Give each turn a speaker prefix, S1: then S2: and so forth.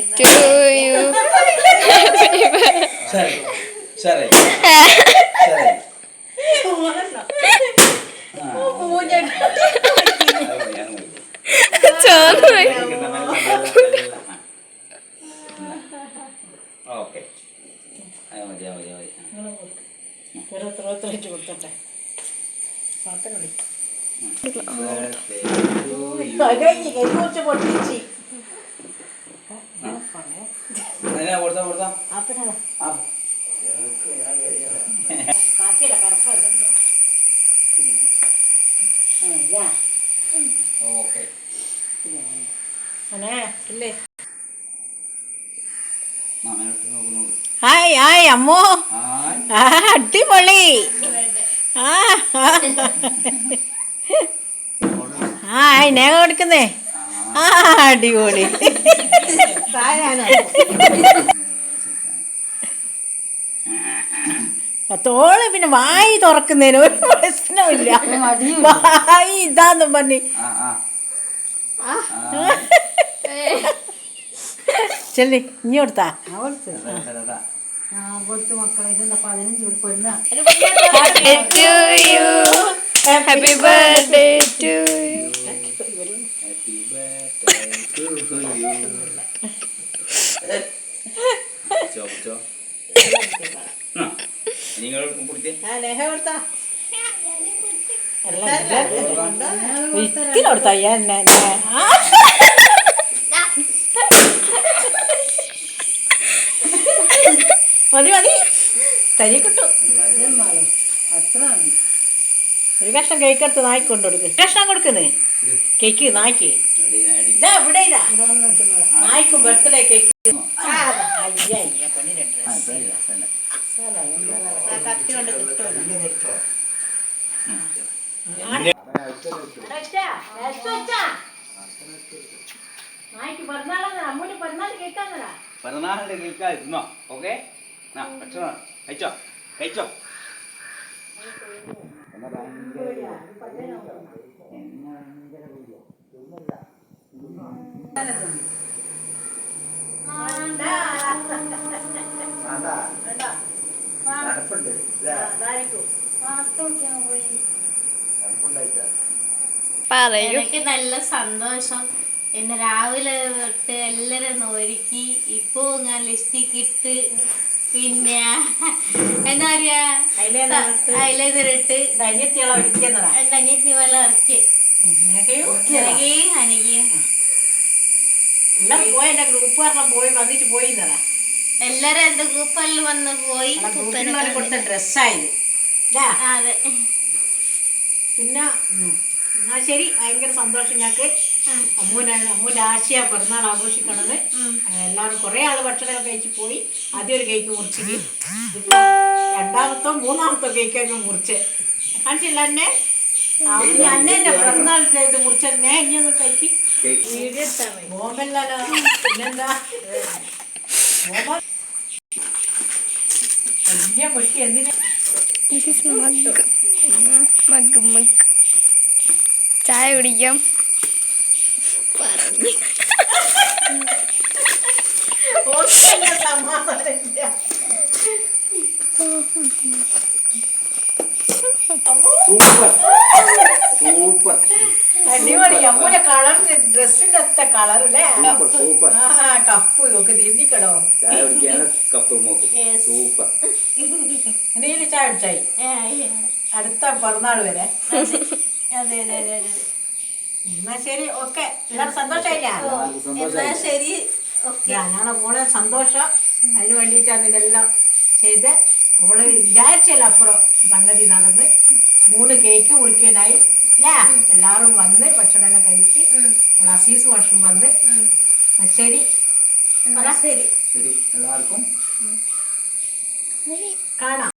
S1: to you.
S2: Sorry. Sorry. Sorry. പാത്രം കളിക്കും
S3: അതിനാ കൊടുത്താ കൊടുത്താ. ഓക്കെ.
S2: ഹായ് ഹായ് അമ്മോ. ആ അടിപൊളി. ആ. ആ. അതിനെ കൊടുക്കുന്നേ. ആ അടിപൊളി. തോൾ പിന്നെ വായി തുറക്കുന്നതിന് ഒരു പ്രശ്നമില്ല വായി ഇതാന്നും പറഞ്ഞ്. ചെല്ലി ഇനി കൊടുത്താ.
S1: Happy birthday to you.
S3: Happy birthday to you. നിങ്ങൾ കുടിച്ചേ
S2: ഇത്തിരി കൊടുത്താ. എന്നെ മതി മതി. തരി കിട്ടും. ഒരു കഷ്ണം കേക്ക് എടുത്ത് നായ്ക്ക് കൊണ്ട് കൊടുക്ക്. കഷ്ണം കൊടുക്കുന്നേ? കേക്ക് നായ്ക്ക്. ഇതാ ഇവിടെ ഇതാ. നായ്ക്കും ബർത്ത്ഡേ കേക്ക് ആ, അയ്യ അയ്യ പണി രണ്ട് പിറന്നാൾ കേൾക്കാന്നടാ
S3: പിറന്നാളിന്റെ കേൾക്കാ ഇരുന്നോ? ഓക്കെ? ഭക്ഷണം കഴിച്ചോ? കഴിച്ചോ. ആണ്ടാ. തണുപ്പുണ്ട്
S4: എനിക്ക് നല്ല സന്തോഷം. എന്നെ രാവിലെ തൊട്ട് എല്ലാരും ഒരുക്കി ഇപ്പോ ഞാൻ ലിസ്റ്റിക്ക് ഇട്ട് പിന്നെ എന്താ പറയാ
S2: Eyeliner ധന്യത്തിയോളം
S4: എന്റെ അനിയത്തി പോലെ ഇറക്കി.
S2: എല്ലാം പോയി എന്റെ ഗ്രൂപ്പുകാരെല്ലാം പോയി വന്നിട്ട് പോയി എന്നതാ.
S4: എല്ലാരും എന്റെ ഗ്രൂപ്പെല്ലാം വന്ന് പോയി
S2: കൊടുത്ത ഡ്രസ്സായത്.
S4: അതെ.
S2: പിന്നെ. എന്നാ ശരി. ഭയങ്കര സന്തോഷം ഞങ്ങൾക്ക്. അമ്മൂനാണ് അമ്മൂന്റെ ആശയ പിറന്നാൾ ആഘോഷിക്കണത്. എല്ലാവരും കുറേ ആൾ ഭക്ഷണം കഴിച്ച് പോയി. ആദ്യം ഒരു കേക്ക് മുറിച്ച്. രണ്ടാമത്തോ മൂന്നാമത്തോ കേക്ക് അങ്ങ് മുറിച്ച്. കാണിച്ചില്ല എന്നെ ആ, ഇനി അന്നെ എന്റെ പിറന്നാളിന്റെ ഇത് മുറിച്ചെന്നെ ഇനി ഒന്ന് കഴിച്ച്.
S3: കേക്ക്.
S2: പിന്നെന്താ? ബോംബ വലിയ പൊട്ടി എന്തിനാ.
S1: മഗ് മഗ് ചായ കുടിക്കാം. പറഞ്ഞു.
S3: സൂപ്പർ സൂപ്പർ
S2: അടിപൊളി. അമ്മൂടെ കളർ ഡ്രസ്സിന്റെ കളർ അല്ലേ?
S3: സൂപ്പർ സൂപ്പർ
S2: ആ കപ്പ്. ഒക്കെ തിരിഞ്ഞിക്കടോ
S3: ചായ കുടിക്കാണ് കപ്പ് നോക്കും സൂപ്പർ
S2: നീൽ ചായ. അടുത്ത പിറന്നാൾ വരെ.
S4: അതെ അതെ അതെ
S2: എന്നാ ശരി ഓക്കെ. എല്ലാവരും സന്തോഷമായില്ല
S3: എല്ലാവർക്കും
S4: എന്നാ ശരി. ഓക്കെ.
S2: ഞങ്ങളെ മോളെ സന്തോഷം. അതിന് വേണ്ടിയിട്ടാണ് ഇതെല്ലാം ചെയ്ത്. മോൾ വിചാരിച്ചല്ല അപ്പുറം സംഗതി നടന്ന് മൂന്ന് കേക്ക് മുറിക്കാനായി. അല്ലേ എല്ലാവരും വന്ന് ഭക്ഷണമെല്ലാം കഴിച്ച് അസീസ് വർഷം വന്ന്. ശരി.
S4: ശരി.
S3: ശരി. എല്ലാവർക്കും
S2: കാണാം.